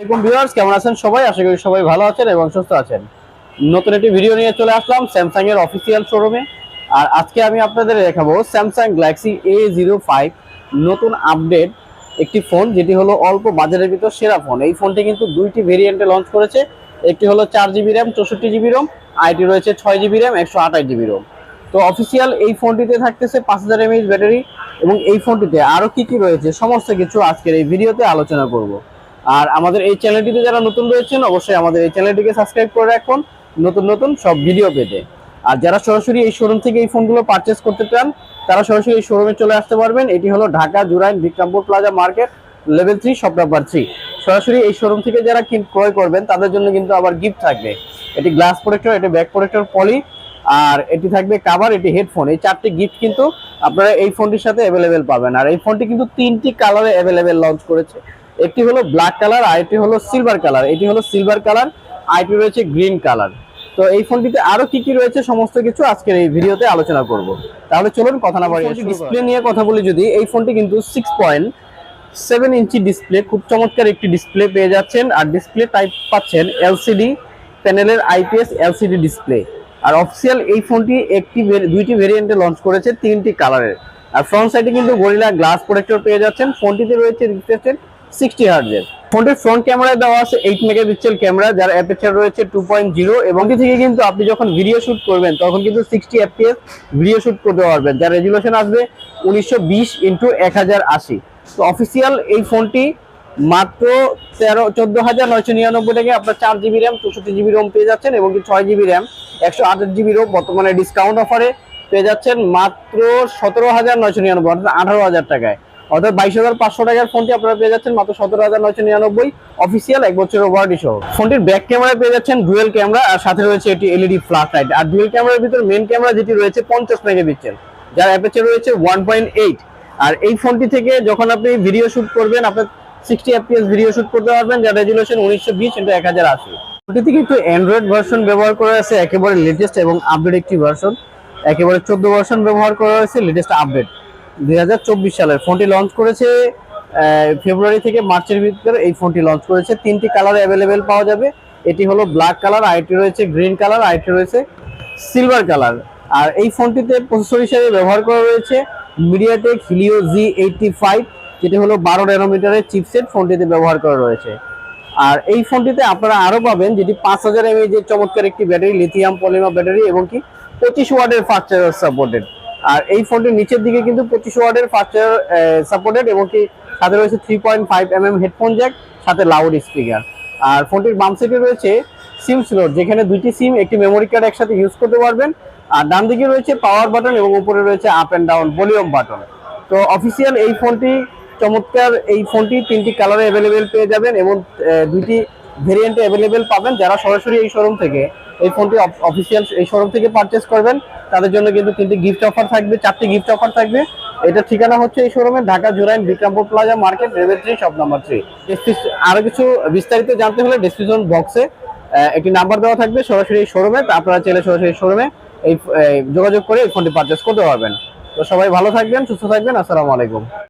এরকম ভিউয়ার্স কেমন আছেন? সবাই আশা করি সবাই ভালো আছেন এবং সুস্থ আছেন। নতুন একটি ভিডিও নিয়ে চলে আসলাম স্যামসাং এর অফিসিয়াল শোরুমে আর আজকে আমি আপনাদের দেখাবো Samsung Galaxy A zero five নতুন আপডেট একটি ফোন যেটি হলো অল্প বাজারের ভিতর সেরা ফোন এই ফোনটি কিন্তু দুইটি ভেরিয়েন্টে লঞ্চ করেছে। একটি হলো চার জিবি র্যাম চৌষট্টি জিবি রোম আইটি রয়েছে ছয় জিবি র্যাম একশো আঠাশ জিবি রোম তো অফিসিয়াল এই ফোনটিতে থাকতেছে পাঁচ হাজার এমএইচ ব্যাটারি এবং এই ফোনটিতে আরও কি কি রয়েছে, সমস্ত কিছু আজকের এই ভিডিওতে আলোচনা করব। আর আমাদের এই চ্যানেলটিতে যারা নতুন রয়েছেন, অবশ্যই আমাদের এই চ্যানেলটিকে সাবস্ক্রাইব করে রাখুন। নতুন নতুন সব ভিডিও পেতে। আর যারা সরাসরি এই শোরুম থেকে এই ফোনগুলো পারচেস করতে চান, তারা সরাসরি এই শোরুমে চলে আসতে পারবেন। এটি হলো Dhaka Jurain Bikrampur plaza market level three shop number three সরাসরি এই শোরুম থেকে যারা ক্রয় করবেন, তাদের জন্য কিন্তু আবার গিফট থাকবে। এটি গ্লাস প্রোটেক্টর এটি ব্যাক প্রোটেক্টর পলি আর এটি থাকবে কাভার এটি হেডফোন এই চারটি গিফট কিন্তু আপনারা এই ফোনটির সাথে অ্যাভেলেবেল পাবেন। আর এই ফোনটি কিন্তু তিনটি কালারে অ্যাভেলেবেল লঞ্চ করেছে। একটি হলো ব্ল্যাক কালার আর একটি হলো সিলভার কালার এটি হলো সিলভার কালার আইটি রয়েছে গ্রিন কালার তো এই ফোনটিতে আরও কি কি রয়েছে সমস্ত কিছু আজকের এই ভিডিওতে আলোচনা করব। তাহলে চলুন কথা না বাড়িয়ে ডিসপ্লে নিয়ে কথা বলি যদি এই ফোনটি কিন্তু six point seven inch display খুব চমৎকার একটি ডিসপ্লে পেয়ে যাচ্ছেন। আর ডিসপ্লে টাইপ পাচ্ছেন এলসিডি প্যানেলের আইপিএস এলসিডি ডিসপ্লে আর অফিসিয়াল এই ফোনটি একটি দুইটি ভেরিয়েন্টে লঞ্চ করেছে তিনটি কালারের আর ফ্রন্ট সাইডে কিন্তু গরিলা গ্লাস প্রোটেক্টর পেয়ে যাচ্ছেন। ফোনটিতে রয়েছে রিফ্রেশের সিক্সটি হার্জের ফোনটির ফ্রন্ট ক্যামেরায় দেওয়া আছে এইট মেগাপিক্সেল ক্যামেরা যার অ্যাপেচার রয়েছে টু পয়েন্ট জিরো এবং থেকে কিন্তু আপনি যখন ভিডিও শুট করবেন, তখন কিন্তু সিক্সটি এফপিএস ভিডিও শুট করতে পারবেন। যার রেজুলেশন আসবে উনিশশো বিশ ইন্টু এক হাজার আশি। তো অফিসিয়াল এই ফোনটি মাত্র তেরো, চোদ্দ হাজার নয়শো নিরানব্বই টাকা আপনার চার জিবি র্যাম চৌষট্টি জিবি রোম পেয়ে যাচ্ছেন এবং ছয় জিবি র্যাম একশো আঠাশ জিবি রোম বর্তমানে ডিসকাউন্ট অফারে পেয়ে যাচ্ছেন মাত্র সতেরো হাজার নয়শো নিরানব্বই, অর্থাৎ আঠারো হাজার টাকায়। অর্থাৎ বাইশ হাজার পাঁচশো টাকার ফোনটি আপনারা পেয়ে যাচ্ছেন মাত্র সতেরো হাজার নয়শো নিরানব্বই অফিসিয়াল এক বছরের ওয়ারেন্টি সহ ফোনটির ব্যাক ক্যামেরা পেয়ে যাচ্ছেন ডুয়েল ক্যামেরা আর সাথে রয়েছে এটি এলইডি ফ্ল্যাশ লাইট আর ডুয়েল ক্যামেরার ভিতর মেন ক্যামেরা যেটি রয়েছে, পঞ্চাশ মেগাপিক্সেল যার অ্যাপেচার রয়েছে ওয়ান পয়েন্ট এইট আর এই ফোনটি থেকে যখন আপনি ভিডিও শুট করবেন, আপনার সিক্সটি এফপিএস ভিডিও শুট করতে পারবেন, যার রেজুলেশন উনিশশো বিশ ইন্টু এক হাজার আশি। ফোনটি থেকে একটু অ্যান্ড্রয়েড ভার্সন ব্যবহার করা হয়েছে, একেবারে লেটেস্ট এবং আপডেট একটি ভার্সন একেবারে চোদ্দ ভার্সন ব্যবহার করা হয়েছে লেটেস্ট আপডেট দুই হাজার চব্বিশ সালের ফোনটি লঞ্চ করেছে ফেব্রুয়ারি থেকে মার্চের ভিতরে এই ফোনটি লঞ্চ করেছে। তিনটি কালার অ্যাভেলেবেল পাওয়া যাবে। এটি হলো ব্ল্যাক কালার আইটি রয়েছে গ্রিন কালার আইটি রয়েছে সিলভার কালার আর এই ফোনটিতে প্রসেসর হিসেবে ব্যবহার করা রয়েছে MediaTek Helio G eighty five যেটি হলো বারো ন্যানোমিটারের চিপসেট ফোনটিতে ব্যবহার করা রয়েছে। আর এই ফোনটিতে আপনারা আরও পাবেন, যেটি পাঁচ হাজার এমএইচ এর চমৎকার একটি ব্যাটারি লিথিয়াম পলিমা ব্যাটারি এবং কি পঁচিশ ওয়ার্ডের ফাস্ট চার্জার সাপোর্টেড আর এই ফোনটির নিচের দিকে কিন্তু পঁচিশ ওয়ার্ডের ফার্স্ট সাপোর্টেড এবং কি সাথে রয়েছে three point five M M headphone jack সাথে লাউড স্পিকার আর ফোনটির বাম সাইডে রয়েছে সিম স্লট যেখানে দুইটি সিম একটি মেমোরি কার্ড একসাথে ইউজ করতে পারবেন। আর ডান দিকে রয়েছে পাওয়ার বাটন এবং উপরে রয়েছে up and down volume button তো অফিসিয়াল এই ফোনটি, চমৎকার এই ফোনটি তিনটি কালারে অ্যাভেলেবেল পেয়ে যাবেন এবং দুইটি ভেরিয়েন্টে অ্যাভেলেবেল পাবেন। যারা সরাসরি এই শোরুম থেকে এই ফোনটি অফিসিয়াল এই শোরুম থেকে পারচেস করবেন। তাদের জন্য কিন্তু তিনটি গিফট অফার থাকবে, চারটি গিফট অফার থাকবে। এটা ঠিকানা হচ্ছে এই শোরুমে Dhaka Jurain, Bikrampur plaza market three shop number three আরও কিছু বিস্তারিত জানতে হলে ডিসক্রিপশন বক্সে একটি নাম্বার দেওয়া থাকবে সরাসরি এই শোরুমে আপনারা চাইলে সরাসরি শোরুমে এই যোগাযোগ করে এই ফোনটি পারচেস করতে পারবেন। তো সবাই ভালো থাকবেন, সুস্থ থাকবেন। আসসালামু আলাইকুম।